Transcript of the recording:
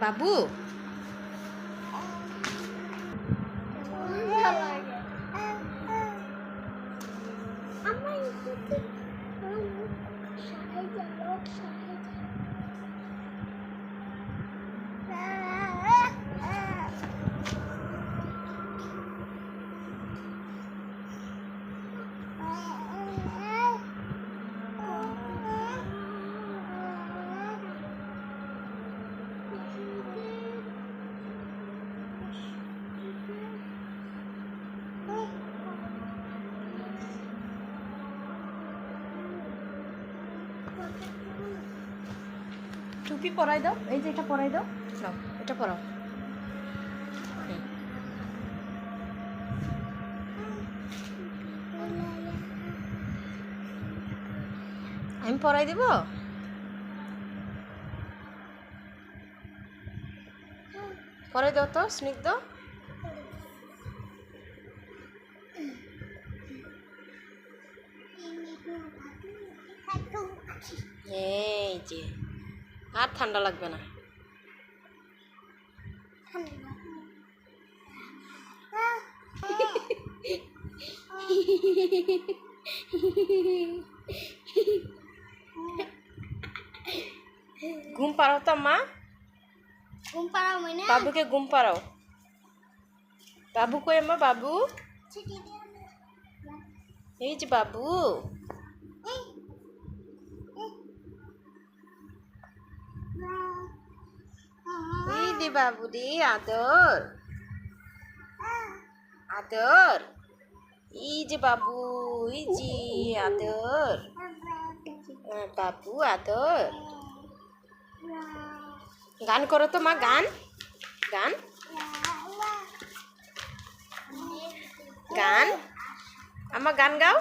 বাবু টুপি পরাই দাও, এই যে এটা পরাই দাও। নাও, এটা পরাও। আমি পরাই দিব? পরাই দাও তো, স্নিগ্ধ। এই যে আর ঠান্ডা লাগবে না। ঘুম পাড়াও তো মা। ঘুম পাড়াও মানে? বাবুকে ঘুম পাড়াও। বাবু কই মা বাবু? এই যে বাবু। এই দে বাবু দি আদর আদর এই যে বাবু এই যে আদর হ্যাঁ, বাবু আদর গান করো তো মা গান গান গান আমার গান গাও